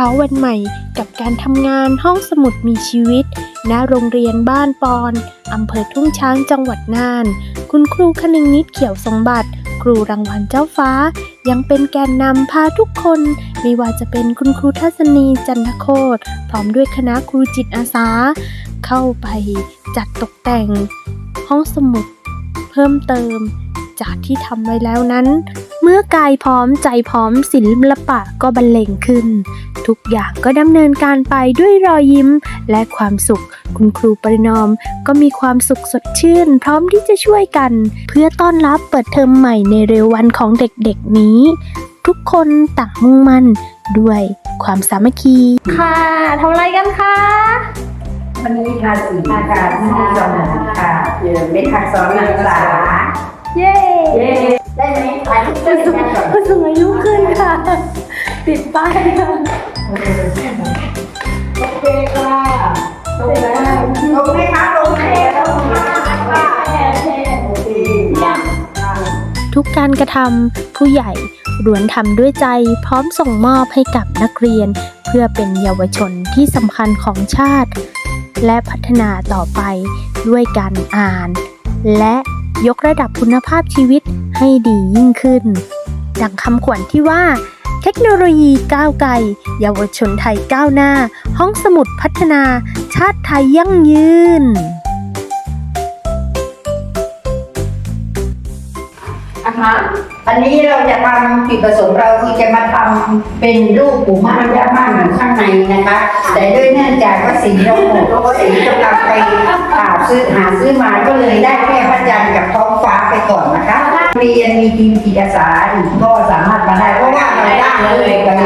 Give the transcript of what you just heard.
ช้าวันใหม่ กับการทำงานห้องสมุดมีชีวิต ณ โรงเรียนบ้านปอนอำเภอทุ่งช้างจังหวัดน่าน คุณครูคนึงนิดเขียวสมบัติ ครูรางวัลเจ้าฟ้า ยังเป็นแกนนำพาทุกคน ไม่ว่าจะเป็นคุณครูทัศนีจันทโคตพร้อมด้วยคณะครูจิตอาสา เข้าไปจัดตกแต่ง ห้องสมุด เพิ่มเติม จากที่ทำไว้แล้วนั้น เมื่อกายพร้อมใจพร้อมศิลปะก็บรรเลงขึ้น ทุกอย่างก็ดำเนินการไปด้วยรอยยิ้มและความสุข คุณครูประนอมก็มีความสุขสดชื่น พร้อมที่จะช่วยกัน เพื่อต้อนรับเปิดเทอมใหม่ในเร็ววันของเด็กๆนี้ ทุกคนต่างมุ่งมั่นด้วยความสามัคคี ค่ะทำอะไรกันคะ วันนี้ทาสีทาการที่สมองค่ะเป็นทักษะนักศึกษา เย้เย้ ได้ไหมถ่ายรูปด้วยกันก่อนผู้สูงอายุขึ้นค่ะ ติดป้ายค่ะโอเคค่ะตรงแล้วลงไหมคะลงไหมลงมาค่ะโอเคค่ะทุกการกระทำผู้ใหญ่ล้วนทำด้วยใจพร้อมส่งมอบให้กับนักเรียน เพื่อเป็นเยาวชนที่สำคัญของชาติ และพัฒนาต่อไปด้วยการอ่าน และ ยกระดับคุณภาพชีวิตให้ดียิ่งขึ้น ดังคำขวัญที่ว่า เทคโนโลยีก้าวไกล เยาวชนไทยก้าวหน้า ห้องสมุดพัฒนา ชาติไทยยั่งยืนอาหารอันนี้เราจะทำจุดประสงค์เราคือจะมาทำเป็นรูปปู่ม่านย่าม่านอยู่ข้างในนะคะ แต่ด้วยเนื่องจากว่าสีเราหมดแล้วก็สีกำลังไป ซื้อหาซื้อมาก็เลยได้แค่พระจันทร์กับท้องฟ้าไปก่อนนะคะเรียนมีทีมจิตอาสาอีกก็สามารถมาได้เพราะว่าเราได้เลยกันแล้วน